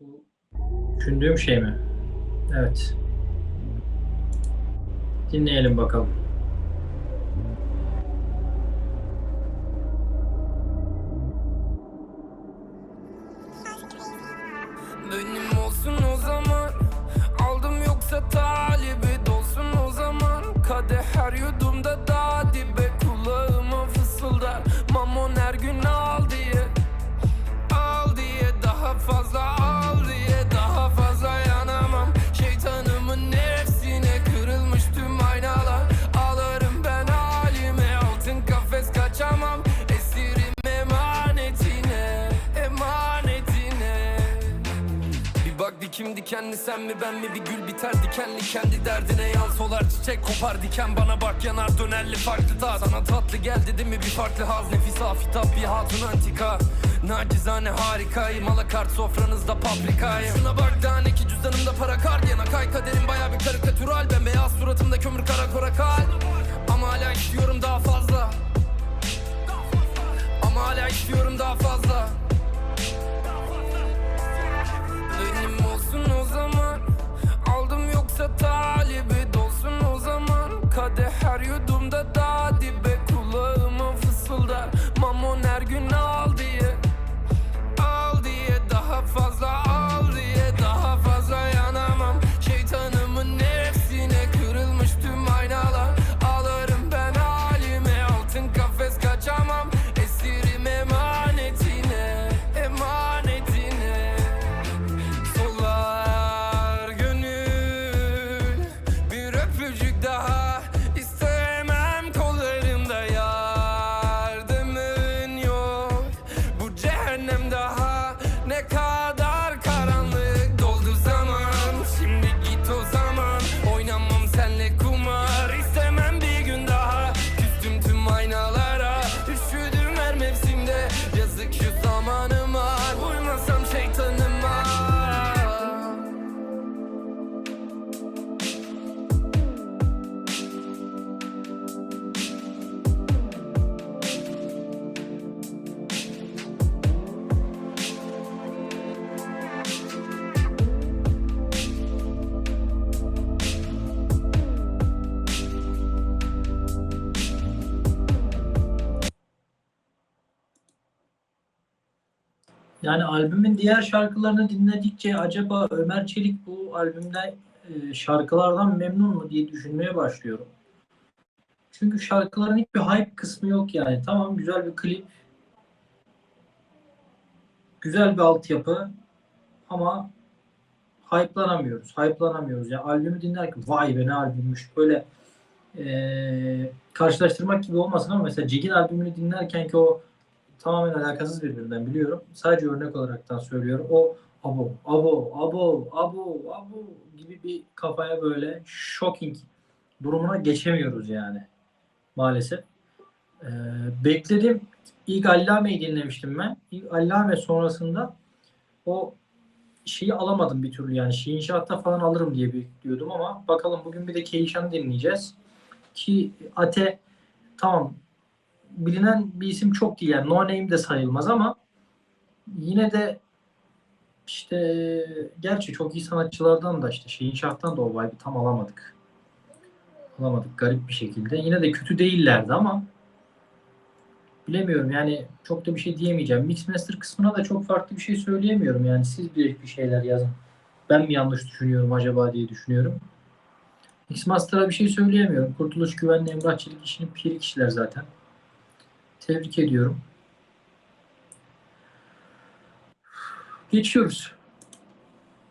Bu düşündüğüm şey mi? Evet. Dinleyelim bakalım. Dikim dikenli sen mi ben mi? Bir gül biter dikenli. Kendi derdine yan solar çiçek kopar diken. Bana bak yanar dönerli farklı tat. Sana tatlı geldi değil mi bir farklı haz. Nefis afitap bir hatun antika. Nacizane harikayım. Alakart sofranızda paprikayım. Şuna bak daha ne ki cüzdanımda para kardiyana kay kaderim baya bir karikatüral. Ben beyaz suratımda kömür kara kora kal Ama hala istiyorum daha fazla cehennem daha. Ne kadar Yani albümün diğer şarkılarını dinledikçe acaba Ömer Çelik bu albümden e, şarkılardan memnun mu diye düşünmeye başlıyorum. Çünkü şarkıların hiçbir hype kısmı yok yani. Tamam güzel bir klip, güzel bir altyapı ama hype'lanamıyoruz. Hype'lanamıyoruz. Yani albümü dinlerken vay be ne albümmüş. Böyle e, karşılaştırmak gibi olmasın ama mesela Cegin albümünü dinlerken ki o tamamen alakasız birbirinden biliyorum. Sadece örnek olaraktan söylüyorum. O abo, abo, abo, abo, abo gibi bir kafaya böyle shocking durumuna geçemiyoruz yani. Maalesef. Ee, bekledim. İlk Allame'yi dinlemiştim ben. İlk Allame sonrasında o şeyi alamadım bir türlü yani. Şii inşaatta falan alırım diye bekliyordum ama bakalım bugün bir de Keyşan'ı dinleyeceğiz. Ki Ate tamam bilinen bir isim çok değil yani no name de sayılmaz ama yine de işte gerçi çok iyi sanatçılardan da işte şeyin şarttan da o vibe'ı tam alamadık. Alamadık garip bir şekilde. Yine de kötü değillerdi ama bilemiyorum yani çok da bir şey diyemeyeceğim. Mix Master kısmına da çok farklı bir şey söyleyemiyorum yani siz bir bir şeyler yazın. Ben mi yanlış düşünüyorum acaba diye düşünüyorum. Mix Master'a bir şey söyleyemiyorum. Kurtuluş Güvenli Emrah Çelik işinin piri kişiler zaten. Tebrik ediyorum. Geçiyoruz.